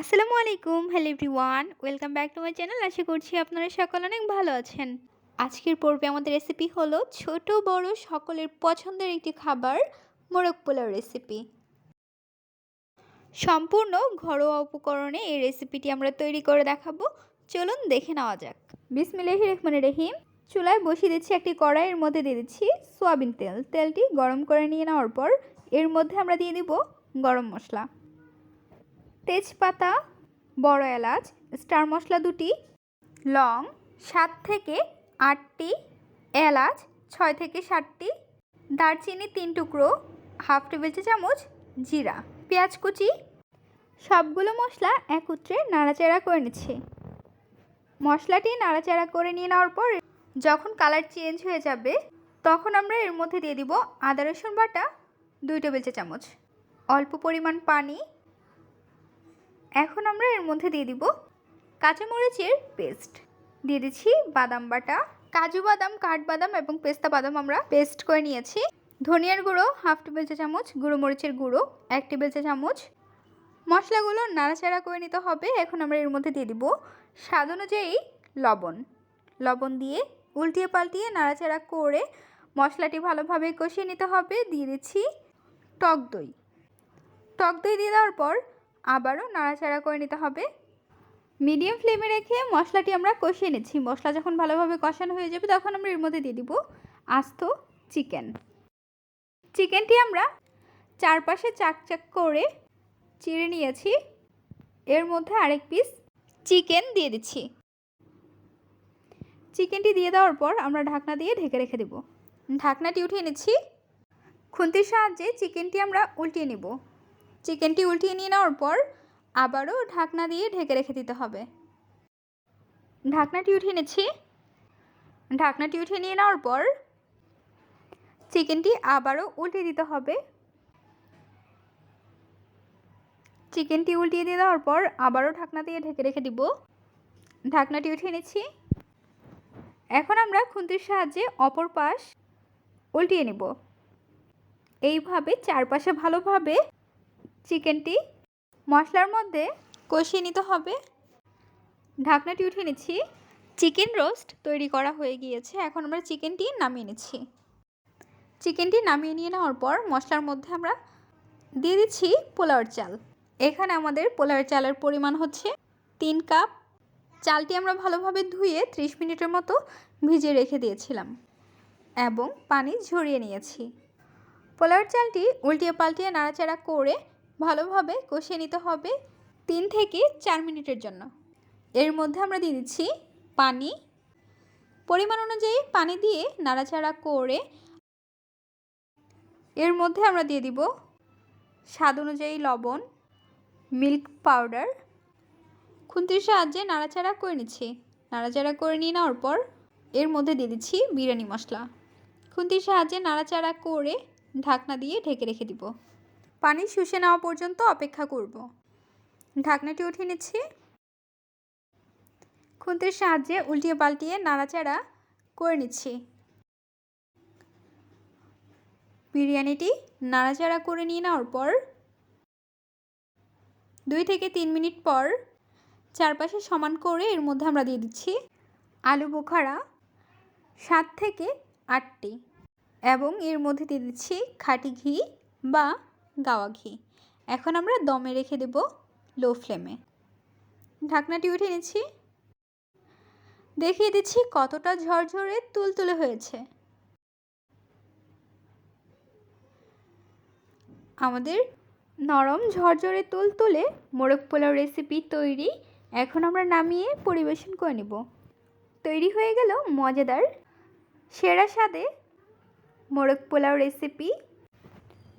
আসসালামু আলাইকুম hello everyone welcome back to my channel আশা করছি আপনারা সকলে অনেক ভালো আছেন। আজকের পর্বে আমাদের রেসিপি হলো ছোট বড় সকলের পছন্দের একটি খাবার মোরগ পোলাও রেসিপি সম্পূর্ণ ঘরোয়া উপকরণে এই রেসিপিটি আমরা তৈরি করে দেখাবো। চলুন দেখে নেওয়া যাক। বিসমিল্লাহি রহমান রহিম। চুলায় বসিয়ে দিচ্ছি একটি কড়াইয়ের মধ্যে দিয়ে দিচ্ছি সোয়াবিন তেল। তেলটি গরম করে নিয়ে নেওয়ার পর এর মধ্যে আমরা দিয়ে দিব গরম মশলা। তেজপাতা, বড় এলাচ, স্টার মশলা দুটি, লং সাত থেকে আটটি, এলাচ ছয় থেকে সাতটি, দারচিনি তিন টুকরো, হাফ টেবিল চামচ, জিরা, পেঁয়াজ কুচি। সবগুলো মশলা একত্রে নাড়াচাড়া করে নিচ্ছি। মশলাটি নাড়াচাড়া করে নিয়ে নেওয়ার পর, যখন কালার চেঞ্জ হয়ে যাবে, তখন আমরা এর মধ্যে দিয়ে দিব আদা রসুন বাটা, দুই টেবিল চা চামচ। অল্প পরিমাণ পানি এখন আমরা এর মধ্যে দিয়ে দিব কাঁচামরিচের পেস্ট। দিয়ে দিচ্ছি বাদাম বাটা, কাজু বাদাম, কাঠবাদাম এবং পেস্তা বাদাম আমরা পেস্ট করে নিয়েছি। ধনিয়ার গুঁড়ো, হাফ টেবিল চা চামচ, গুঁড়ো মরিচের গুঁড়ো, এক টেবিল চা চামচ। মশলাগুলো নাড়াচাড়া করে নিতে হবে। এখন আমরা এর মধ্যে দিয়ে দিব স্বাদ অনুযায়ী লবণ। লবণ দিয়ে উল্টিয়ে পাল্টিয়ে নাড়াচাড়া করে মশলাটি ভালোভাবে কষিয়ে নিতে হবে। দিয়ে দিচ্ছি টক দই। টক দই দিয়ে দেওয়ার পর আবারও নাড়াচাড়া করে নিতে হবে। মিডিয়াম ফ্লেমে রেখে মশলাটি আমরা কষিয়ে নিচ্ছি। মশলা যখন ভালোভাবে কষানো হয়ে যাবে, তখন আমরা এর মধ্যে দিয়ে দিব আস্ত চিকেন চিকেনটি আমরা চারপাশে চাক চাক করে চিড়ে নিয়েছি। এর মধ্যে আরেক পিস চিকেন দিয়ে দিচ্ছি। চিকেনটি দিয়ে দেওয়ার পর আমরা ঢাকনা দিয়ে ঢেকে রেখে দেব। ঢাকনাটি উঠিয়ে নিচ্ছি। খুন্তির সাহায্যে চিকেনটি আমরা উল্টিয়ে নিব। চিকেনটি উল্টিয়ে নিয়ে নেওয়ার পর আবারও ঢাকনা দিয়ে ঢেকে রেখে দিতে হবে। ঢাকনাটি উঠিয়ে নিচ্ছি। ঢাকনাটি উঠিয়ে নিয়ে নেওয়ার পর চিকেনটি আবারও উল্টিয়ে দিতে হবে। চিকেনটি উল্টিয়ে দিয়ে দেওয়ার পর আবারও ঢাকনা দিয়ে ঢেকে রেখে দিব। ঢাকনাটি উঠিয়ে নিচ্ছি। এখন আমরা খুন্তির সাহায্যে অপর পাশ উল্টিয়ে নেব। এইভাবে চারপাশে ভালোভাবে চিকেনটি মশলার মধ্যে কষিয়ে নিতে হবে। ঢাকনাটি উঠিয়ে নিচ্ছি। চিকেন রোস্ট তৈরি করা হয়ে গিয়েছে। এখন আমরা চিকেনটি নামিয়ে নিচ্ছি। চিকেনটি নামিয়ে নিয়ে নেওয়ার পর মশলার মধ্যে আমরা দিয়ে দিচ্ছি পোলাওর চাল। এখানে আমাদের পোলাওর চালের পরিমাণ হচ্ছে তিন কাপ। চালটি আমরা ভালোভাবে ধুয়ে ত্রিশ মিনিটের মতো ভিজিয়ে রেখে দিয়েছিলাম এবং পানি ঝরিয়ে নিয়েছি। পোলাওর চালটি উল্টিয়ে পাল্টিয়ে নাড়াচাড়া করে ভালোভাবে কষিয়ে নিতে হবে তিন থেকে চার মিনিটের জন্য। এর মধ্যে আমরা দিয়ে দিচ্ছি পানি। পরিমাণ অনুযায়ী পানি দিয়ে নাড়াচাড়া করে এর মধ্যে আমরা দিয়ে দিব স্বাদ অনুযায়ী লবণ, মিল্ক পাউডার। খুন্তির সাহায্যে নাড়াচাড়া করে নিচ্ছি। নাড়াচাড়া করে নিয়ে নেওয়ার পর এর মধ্যে দিয়ে দিচ্ছি বিরিয়ানি মশলা। খুন্তির সাহায্যে নাড়াচাড়া করে ঢাকনা দিয়ে ঢেকে রেখে দিব। পানি শুষে নেওয়া পর্যন্ত অপেক্ষা করব। ঢাকনাটি উঠিয়ে নিচ্ছি। খুন্তির সাহায্যে উল্টিয়ে পাল্টিয়ে নাড়াচাড়া করে নিচ্ছি। বিরিয়ানিটি নাড়াচাড়া করে নিয়ে নেওয়ার পর দুই থেকে তিন মিনিট পর চারপাশে সমান করে এর মধ্যে আমরা দিয়ে দিচ্ছি আলু বোখারা সাত থেকে আটটি এবং এর মধ্যে দিয়ে দিচ্ছি খাটি ঘি বা গাওয়া ঘি। এখন আমরা দমে রেখে দেব লো ফ্লেমে। ঢাকনাটি উঠে নিচ্ছি। দেখিয়ে দিচ্ছি কতটা ঝরঝরে তুলতুলে হয়েছে। আমাদের নরম ঝরঝরে তুলতুলে মোরগ পোলাও রেসিপি তৈরি। এখন আমরা নামিয়ে পরিবেশন করে নেব। তৈরি হয়ে গেল মজাদার সেরা স্বাদে মোরগ পোলাও রেসিপি